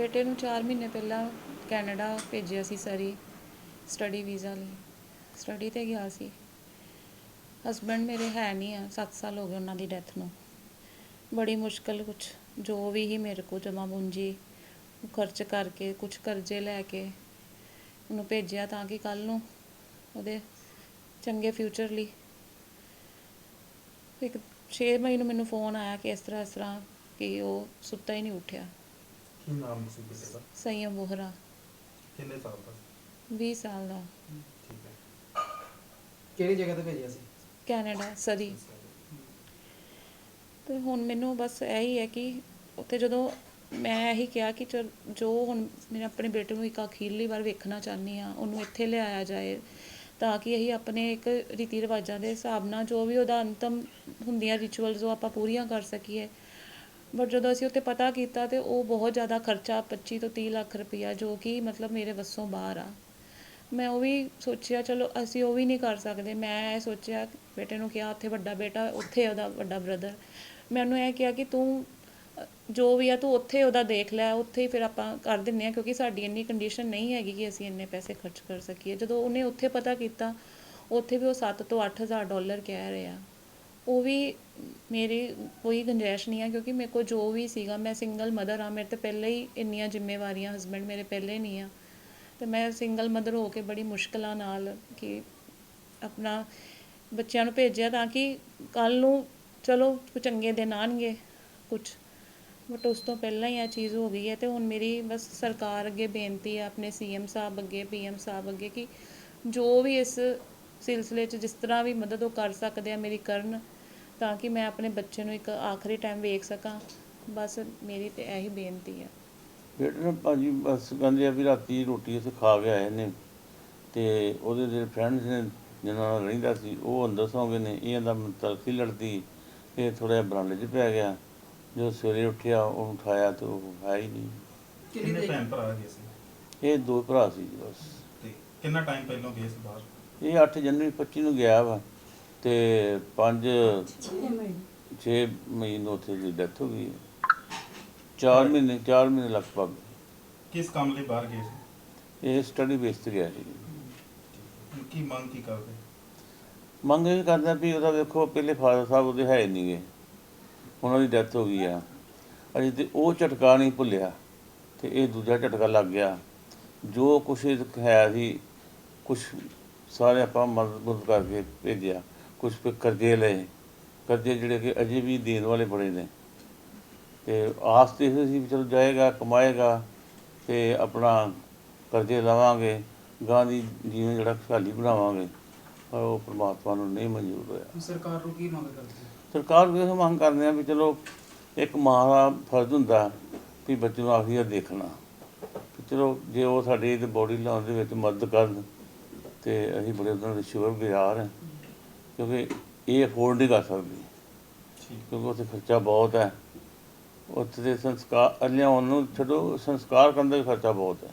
ਬੇਟੇ ਨੂੰ 4 ਮਹੀਨੇ ਪਹਿਲਾਂ ਕੈਨੇਡਾ ਭੇਜਿਆ ਸੀ ਸਰੀ ਸਟੱਡੀ ਵੀਜ਼ਾ ਲਈ। ਸਟੱਡੀ ਤੇ ਗਿਆ ਸੀ। ਹਸਬੰਡ ਮੇਰੇ ਹੈ ਨਹੀਂ ਆ 7 ਸਾਲ ਹੋ ਗਏ ਉਹਨਾਂ ਦੀ ਡੈਥ ਨੂੰ। ਬੜੀ ਮੁਸ਼ਕਲ ਕੁਛ, ਜੋ ਵੀ ਹੀ ਮੇਰੇ ਕੋ ਜਮਾ ਪੂੰਜੀ, ਖਰਚ ਕਰਕੇ, ਕੁਛ ਕਰਜ਼ੇ ਲੈ ਕੇ ਉਹਨੂੰ ਭੇਜਿਆ ਤਾਂ ਕਿ ਕੱਲ ਨੂੰ ਉਹਦੇ ਚੰਗੇ ਫਿਊਚਰ ਲਈ। ਇੱਕ 6 ਮਈ ਮੈਨੂੰ ਫੋਨ ਆਇਆ ਕਿ ਇਸ ਤਰ੍ਹਾਂ ਇਸ ਤਰ੍ਹਾਂ ਕਿ ਉਹ ਸੁੱਤਾ ਹੀ ਨਹੀਂ ਉੱਠਿਆ। ਕੀ ਨਾਮ ਸੀ ਬੇਟੇ ਦਾ? ਸੰਯਮ ਬੋਹਰਾ ਕਿੰਨੇ ਸਾਲ ਦਾ 20 ਸਾਲ ਦਾ। ਠੀਕ ਹੈ। ਕਿਹੜੀ ਜਗ੍ਹਾ ਤੇ ਭੇਜਿਆ ਸੀ? ਕੈਨੇਡਾ ਸਰੀ। ਤੇ ਹੁਣ ਮੈਨੂੰ ਬਸ ਇਹੀ ਹੈ ਕਿ ਉੱਥੇ ਜਦੋਂ ਮੈਂ ਇਹੀ ਕਿਹਾ ਕਿ ਚਲ ਜੋ ਹੁਣ ਮੈਂ ਆਪਣੇ ਬੇਟੇ ਨੂੰ ਇੱਕ ਅਖੀਰਲੀ ਵਾਰ ਵੇਖਣਾ ਚਾਹੁੰਦੀ ਆ ਉਹਨੂੰ ਇੱਥੇ ਲਿਆਇਆ ਜਾਏ ਤਾਂ ਕਿ ਅਸੀਂ ਆਪਣੇ ਇੱਕ ਰੀਤੀ ਰਿਵਾਜਾਂ ਦੇ ਹਿਸਾਬ ਨਾਲ ਜੋ ਵੀ ਉਹਦਾ ਅੰਤਮ ਹੁੰਦੀਆਂ ਰਿਚੁਅਲਸ ਉਹ ਆਪਾਂ ਪੂਰੀਆਂ ਕਰ ਸਕੀਏ। ਬਟ ਜਦੋਂ ਅਸੀਂ ਉੱਥੇ ਪਤਾ ਕੀਤਾ ਤੇ ਉਹ ਬਹੁਤ ਜ਼ਿਆਦਾ ਖਰਚਾ 25 ਤੋਂ 30 ਲੱਖ ਰੁਪਈਆ ਜੋ ਕਿ ਮਤਲਬ ਮੇਰੇ ਵੱਸੋਂ ਬਾਹਰ ਆ। ਮੈਂ ਉਹ ਵੀ ਸੋਚਿਆ, ਚਲੋ ਅਸੀਂ ਉਹ ਵੀ ਨਹੀਂ ਕਰ ਸਕਦੇ। ਮੈਂ ਇਹ ਸੋਚਿਆ, ਬੇਟੇ ਨੂੰ ਕਿਹਾ, ਉੱਥੇ ਵੱਡਾ ਬੇਟਾ, ਉੱਥੇ ਉਹਦਾ ਵੱਡਾ ਬ੍ਰਦਰ ਮੈਂ ਉਹਨੂੰ ਇਹ ਕਿਹਾ ਕਿ ਤੂੰ ਜੋ ਵੀ ਆ ਤੂੰ ਉੱਥੇ ਉਹਦਾ ਦੇਖ ਲੈ, ਉੱਥੇ ਹੀ ਫਿਰ ਆਪਾਂ ਕਰ ਦਿੰਨੇ ਆ ਕਿਉਂਕਿ ਸਾਡੀ ਇੰਨੀ ਕੰਡੀਸ਼ਨ ਨਹੀਂ ਹੈਗੀ ਕਿ ਅਸੀਂ ਇੰਨੇ ਪੈਸੇ ਖਰਚ ਕਰ ਸਕੀਏ। ਜਦੋਂ ਉਹਨੇ ਉੱਥੇ ਪਤਾ ਕੀਤਾ, ਉੱਥੇ ਵੀ ਉਹ 7 ਤੋਂ 8000 ਡਾਲਰ ਕਹਿ ਰਿਹਾ। ਉਹ ਵੀ ਮੇਰੀ ਕੋਈ ਗੁੰਜਾਇਸ਼ ਨਹੀਂ ਆ, ਕਿਉਂਕਿ ਮੇਰੇ ਕੋਲ ਜੋ ਵੀ ਸੀਗਾ, ਮੈਂ ਸਿੰਗਲ ਮਦਰ ਆ, ਮੇਰੇ ਤੇ ਪਹਿਲੇ ਹੀ ਇੰਨੀਆਂ ਜ਼ਿੰਮੇਵਾਰੀਆਂ ਹਸਬੰਡ ਮੇਰੇ ਪਹਿਲੇ ਨਹੀਂ ਆ। ਤੇ ਮੈਂ ਸਿੰਗਲ ਮਦਰ ਹੋ ਕੇ ਬੜੀ ਮੁਸ਼ਕਲਾਂ ਨਾਲ ਕਿ ਆਪਣਾ ਬੱਚਿਆਂ ਨੂੰ ਭੇਜਿਆ ਤਾਂ ਕਿ ਕੱਲ ਨੂੰ ਚਲੋ ਕੁਝ ਚੰਗੇ ਦਿਨ ਆਣਗੇ ਕੁਝ ਬਟ ਉਸ ਤੋਂ ਪਹਿਲਾਂ ਹੀ ਇਹ ਚੀਜ਼ ਹੋ ਗਈ ਹੈ ਤੇ ਹੁਣ ਮੇਰੀ ਬਸ ਸਰਕਾਰ ਅੱਗੇ ਬੇਨਤੀ ਹੈ, ਆਪਣੇ ਸੀਐਮ ਸਾਹਿਬ ਅੱਗੇ ਪੀਐਮ ਸਾਹਿਬ ਅੱਗੇ ਕਿ ਜੋ ਵੀ ਇਸ ਸਿਲਸਿਲੇ 'ਚ ਜਿਸ ਤਰ੍ਹਾਂ ਵੀ ਮਦਦ ਉਹ ਕਰ ਸਕਦੇ ਆ ਮੇਰੀ ਕਰਨ ਤਾਂ ਕਿ ਮੈਂ ਆਪਣੇ ਬੱਚੇ ਨੂੰ ਇੱਕ ਆਖਰੀ ਟਾਈਮ ਵੇਖ ਸਕਾਂ। ਬਸ ਮੇਰੀ ਤੇ ਇਹੀ ਬੇਨਤੀ ਹੈ ਬੇਟੇ ਨੇ ਭਾਜੀ ਬਸ ਕਹਿੰਦੇ ਆ ਵੀ ਰਾਤੀ ਰੋਟੀ ਅਸੀਂ ਖਾ ਕੇ ਆਏ ਨੇ ਤੇ ਉਹਦੇ ਜਿਹੜੇ ਫਰੈਂਡਸ ਨੇ ਜਿਨ੍ਹਾਂ ਨਾਲ ਰਹਿੰਦਾ ਸੀ ਉਹ ਅੰਦਰ ਸੌਂ ਗਏ ਨੇ। ਇਹ ਦਾ ਤਰਸੀ ਲੜਦੀ ਇਹ ਥੋੜਾ ਬਰਾਂਡੇ 'ਚ ਪੈ ਗਿਆ। ਜਦੋਂ ਸਵੇਰੇ ਉੱਠਿਆ ਉਹਨੂੰ ਉਠਾਇਆ ਤੇ ਉਹ ਹੈ ਹੀ ਨਹੀਂ। ਕਿੰਨੀ ਭੈਣ ਭਰਾ ਗਏ ਸੀ? ਇਹ ਦੋ ਭਰਾ ਸੀ ਜੀ ਬਸ। ਤੇ ਕਿੰਨਾ ਟਾਈਮ ਪਹਿਲਾਂ ਗਏ ਸੀ ਬਾਹਰ? ਇਹ 8 ਜਨਵਰੀ 25 ਨੂੰ ਗਿਆ ਵਾ ਤੇ 5 6 ਮਈ ਨੂੰ ਉੱਥੇ ਦੀ ਡੈਥ ਹੋ ਗਈ 4 ਮਹੀਨੇ 4 ਮਹੀਨੇ ਲਗਭਗ। ਕਿਸ ਕੰਮ ਲਈ ਬਾਹਰ ਗਏ ਸੀ? ਇਹ ਸਟੱਡੀ ਬੇਸ ਤੇ ਗਿਆ ਸੀ। ਕੀ ਮੰਗ ਕੀ ਕਰਦੇ? ਮੰਗ ਇਹ ਕਰਦਾ ਵੀ ਉਹਦਾ ਵੇਖੋ ਪਹਿਲੇ ਫਾਦਰ ਸਾਹਿਬ ਉਹਦੇ ਹੈ ਨਹੀਂਗੇ ਉਹਨਾਂ ਦੀ ਡੈਥ ਹੋ ਗਈ ਆ। ਅਜੇ ਤੇ ਉਹ ਝਟਕਾ ਨਹੀਂ ਭੁੱਲਿਆ ਤੇ ਇਹ ਦੂਜਾ ਝਟਕਾ ਲੱਗ ਗਿਆ। ਜੋ ਕੁਛ ਹੈ ਸੀ ਕੁਛ ਸਾਰੇ ਆਪਾਂ ਮਦਦ ਕਰਕੇ ਭੇਜਿਆ। ਫਿਰ ਕਰਜ਼ੇ ਲਏ। ਕਰਜ਼ੇ ਜਿਹੜੇ ਕਿ ਅਜੇ ਵੀ ਦੇਣ ਵਾਲੇ ਬੜੇ ਨੇ। ਤੇ ਆਸ ਤੇ ਸੀ ਵੀ ਚਲੋ ਜਾਏਗਾ ਕਮਾਏਗਾ ਤੇ ਆਪਣਾ ਕਰਜ਼ੇ ਲਵਾਂਗੇ। ਗਾਂ ਦੀ ਜੀਵਨ ਜਿਹੜਾ ਖੁਸ਼ਹਾਲੀ ਬਣਾਵਾਂਗੇ। ਪਰ ਉਹ ਪ੍ਰਮਾਤਮਾ ਨੂੰ ਨਹੀਂ ਮਨਜ਼ੂਰ ਹੋਇਆ। ਸਰਕਾਰ ਨੂੰ ਕੀ ਮੰਗ ਕਰਦੇ? ਸਰਕਾਰ ਨੂੰ ਇਹ ਮੰਗ ਕਰਦੇ ਆ ਵੀ ਚਲੋ ਇੱਕ ਮਾਂ ਦਾ ਫਰਜ਼ ਹੁੰਦਾ ਵੀ ਬੱਚੇ ਨੂੰ ਆਖੀਰ ਦੇਖਣਾ। ਚਲੋ ਜੇ ਉਹ ਸਾਡੀ ਤੇ ਬੋਡੀ ਲਾਉਣ ਦੇ ਵਿੱਚ ਮਦਦ ਕਰਨ ਤੇ ਅਸੀਂ ਬੜੇ ਉਹਨਾਂ ਦੇ ਸ਼ੁਕਰ ਗੁਜ਼ਾਰ ਹਾਂ ਕਿਉਂਕਿ ਇਹ ਅਫੋਰਡ ਨਹੀਂ ਕਰ ਸਕਦੀ। ਠੀਕ। ਕਿਉਂਕਿ ਉੱਥੇ ਖਰਚਾ ਬਹੁਤ ਹੈ। ਉੱਥੇ ਦੇ ਸੰਸਕਾਰ ਲਿਆਉਣ ਨੂੰ ਛੱਡੋ ਸੰਸਕਾਰ ਕਰਨ ਦਾ ਵੀ ਖਰਚਾ ਬਹੁਤ ਹੈ।